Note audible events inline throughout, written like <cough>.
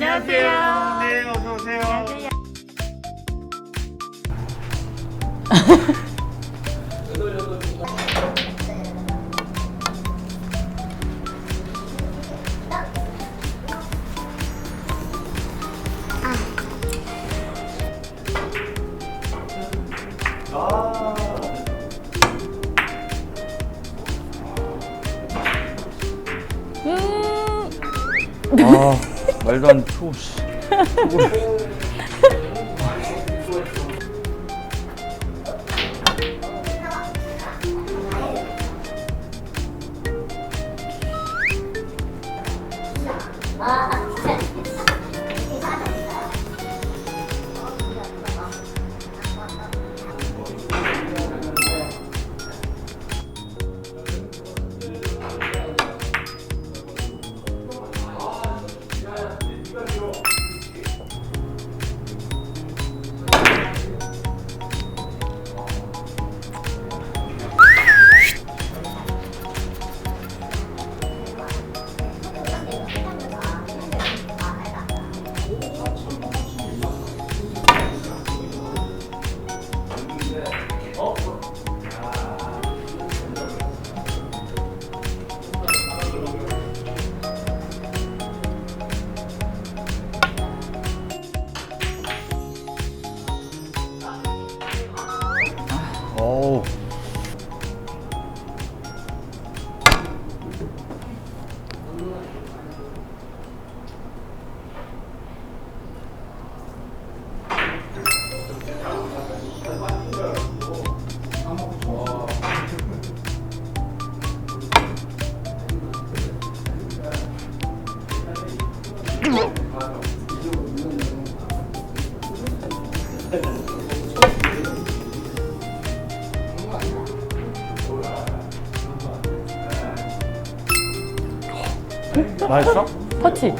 안녕하세요. 네, 어서 오세요. <laughs> 말도 안 초. 씨. 어우. <laughs> 맛있어? 터치.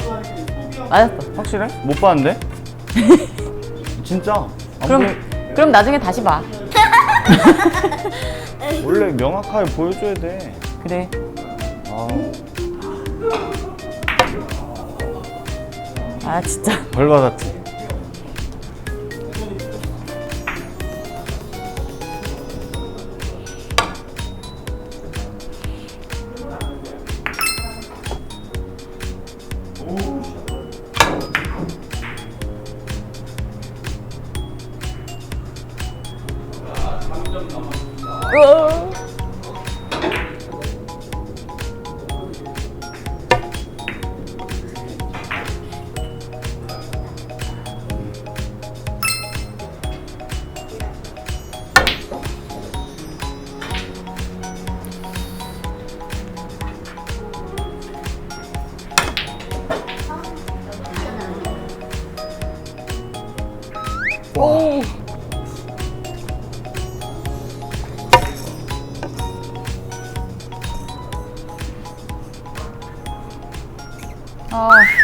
맞았어. 확실해? 못 봤는데? <laughs> 진짜. 안 그럼 보여- 그럼 나중에 다시 봐. <laughs> 원래 명확하게 보여줘야 돼. 그래. 아, 아 진짜. 벌 받았지. 어. 아.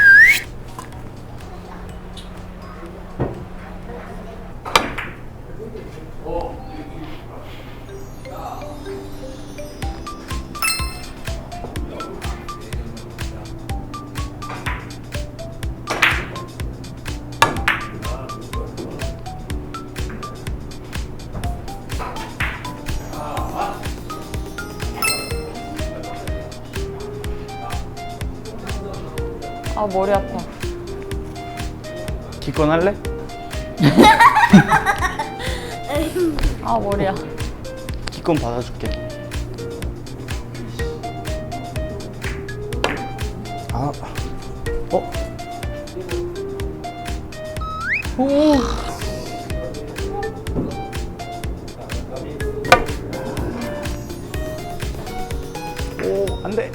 아 머리 아파. 기권 할래? 아 머리야. 기권 받아줄게. 아, 어? 오. 오, 안 돼.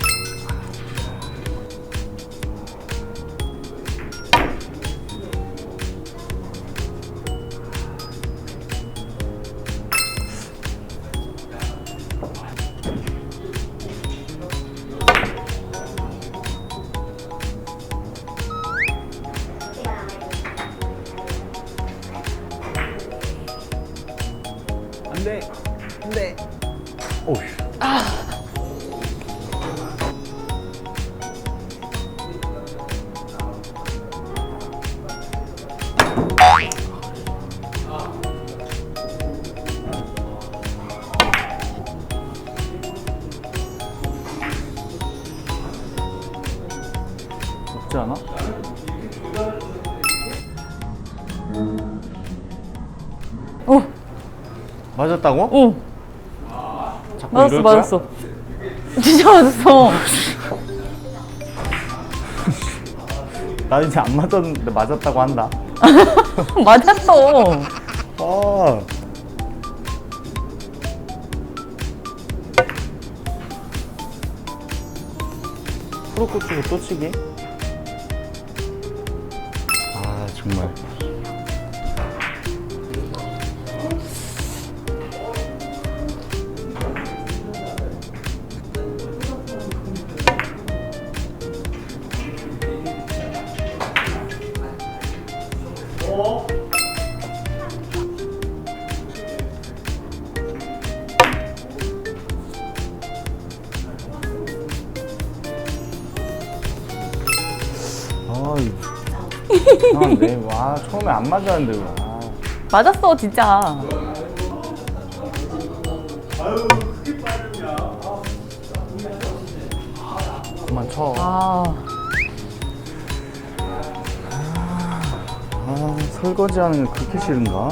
맞았다고? 오, 자꾸 맞았어, 이럴 거야? 맞았어. 진짜 맞았어. 나 이제 안 맞았는데 맞았다고 한다. <laughs> 맞았어. 아. 프로코 치고 또 치기? 아 정말 아 이상한데 와 처음에 안 맞았는데 왜 아. 맞았어, 진짜. 그만 쳐. 아, 아 설거지 하는 게 그렇게 싫은가?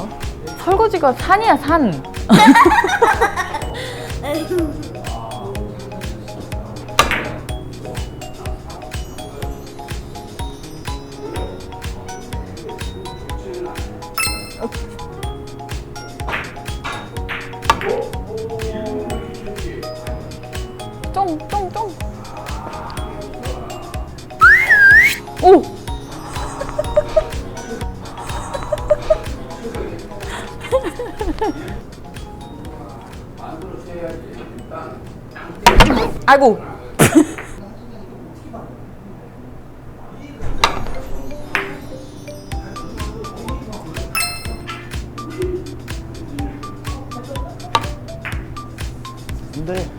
설거지가 산이야, 산. <laughs> 아이고. 근데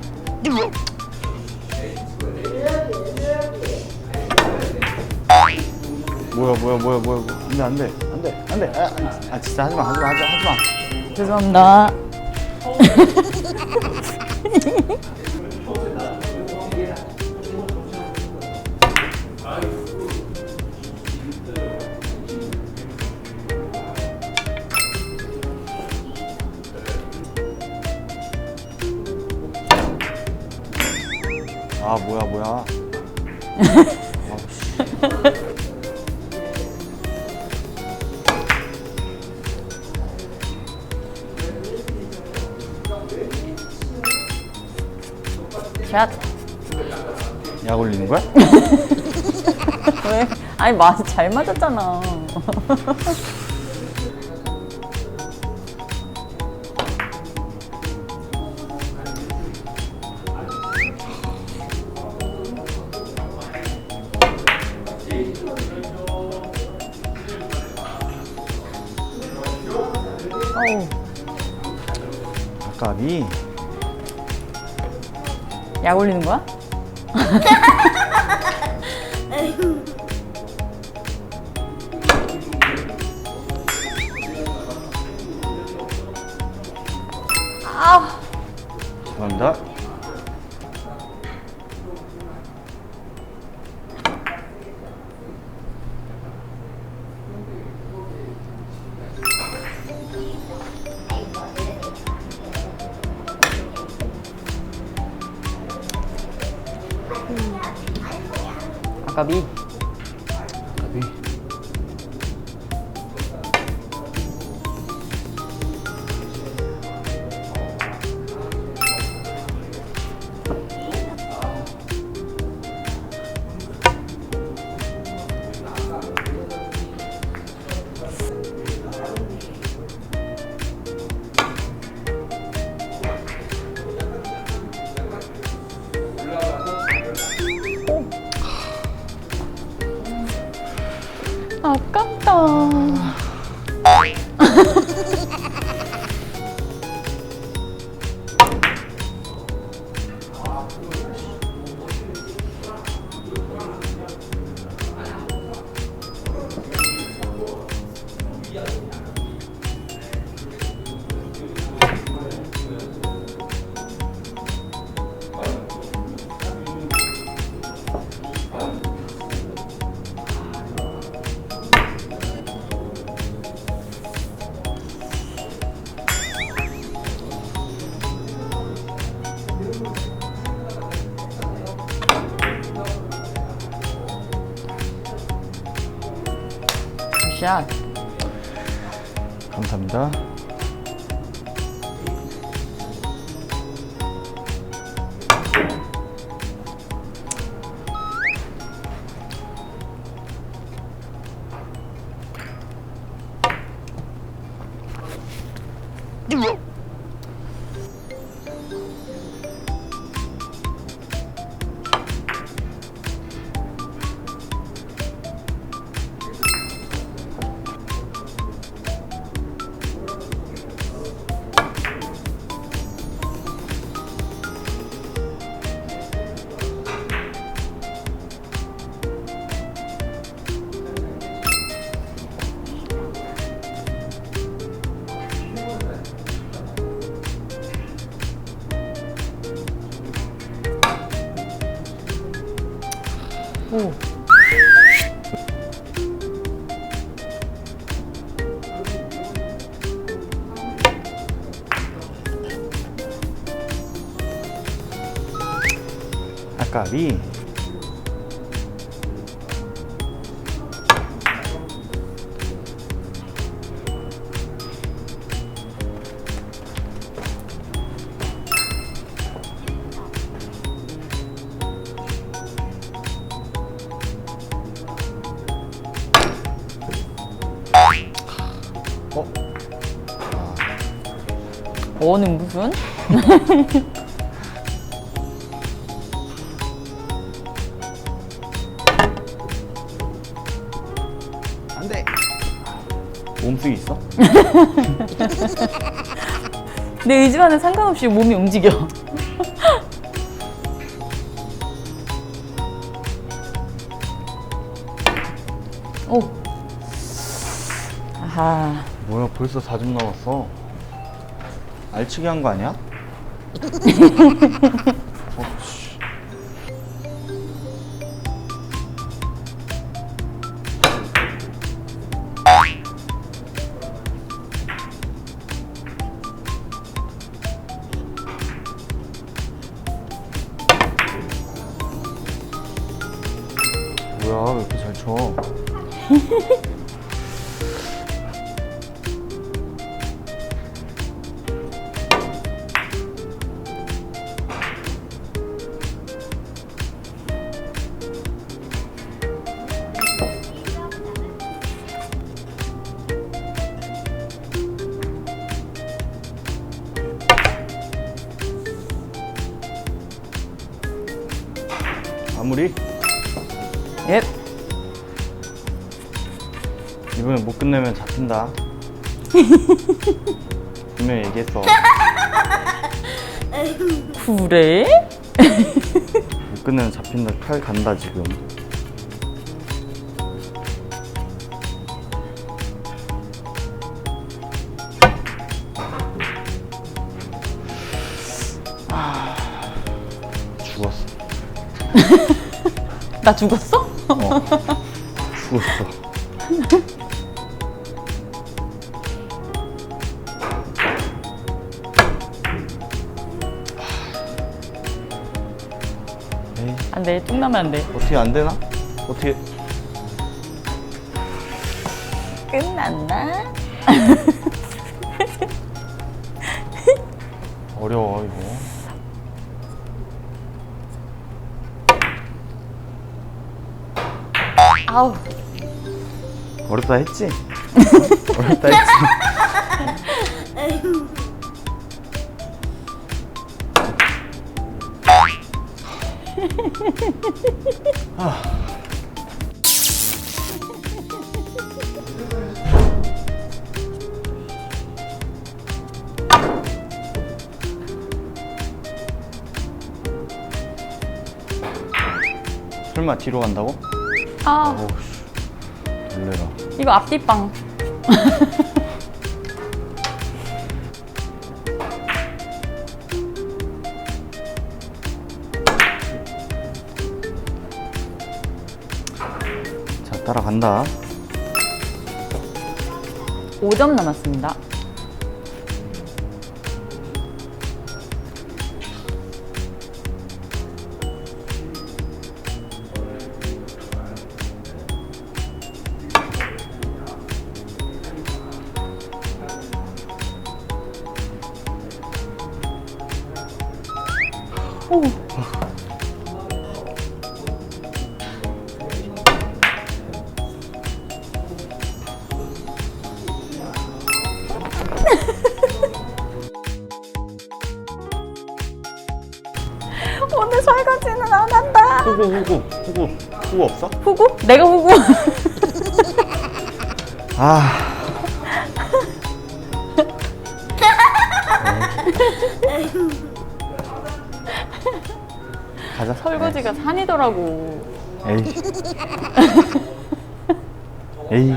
뭐야 뭐야 뭐야 뭐야 안돼 안돼 안돼 안돼. 아, 아, 아 진짜 하지마 하지마 하지마 하지마 죄송합니다. 아 뭐야 뭐야 <laughs> 샷. 약 올리는 거야? <laughs> 왜? 아니, 맞, 잘 맞았잖아. 아까비 약 올리는 거야? <laughs> 아, 죄송합니다 아 아깝 어는 무슨? <laughs> 안 돼. 몸쓰기 있어? <laughs> 내 의지와는 상관없이 몸이 움직여. <laughs> 오. 아하. 뭐야 벌써 4점 남았어 알치기 한 거 아니야? <laughs> 어, 씨. 뭐야 왜 이렇게 잘 쳐? <laughs> 마무리 예. 이번에 못 끝내면 잡힌다. <laughs> 분명히 얘기했어. <laughs> 그래? 못 끝내면 잡힌다. 칼 간다 지금. 아, 죽었어. <laughs> 나 죽었어? 어, 죽었어. 에이, 안 돼. 뚝 나면 안 돼. 어떻게 안 되나? 어떻게? 끝났나? 어려워 이거. 아우. 어렵다 했지? <laughs> 어렵다 했지? 설마 뒤로 간다고? 아, 오우씨 놀래라 이거 앞뒤빵. 자 따라간다 5점 남았습니다. 오늘 설거지는 안 한다. 후구 후구 후구 후구 없어? 후구? 내가 후구. 아. 가자. 설거지가 산이더라고. 에이. 에이.